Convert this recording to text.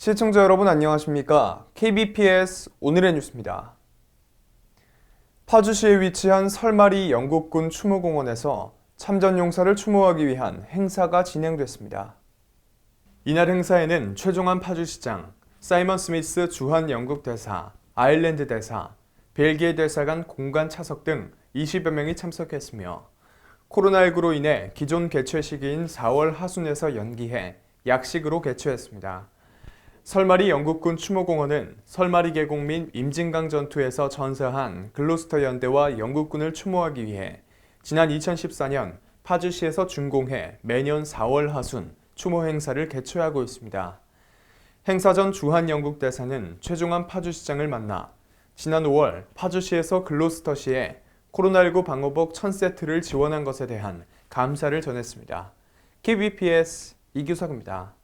시청자 여러분 안녕하십니까? KBPS 오늘의 뉴스입니다. 파주시에 위치한 설마리 영국군 추모공원에서 참전 용사를 추모하기 위한 행사가 진행됐습니다. 이날 행사에는 최종환 파주시장, 사이먼 스미스 주한 영국 대사, 아일랜드 대사, 벨기에 대사관 공간 차석 등 20여 명이 참석했으며 코로나19로 인해 기존 개최 시기인 4월 하순에서 연기해 약식으로 개최했습니다. 설마리 영국군 추모공원은 설마리 계곡 및 임진강 전투에서 전사한 글로스터 연대와 영국군을 추모하기 위해 지난 2014년 파주시에서 준공해 매년 4월 하순 추모 행사를 개최하고 있습니다. 행사 전 주한 영국 대사는 최종환 파주시장을 만나 지난 5월 파주시에서 글로스터시에 코로나19 방호복 1000세트를 지원한 것에 대한 감사를 전했습니다. KBPS 이규석입니다.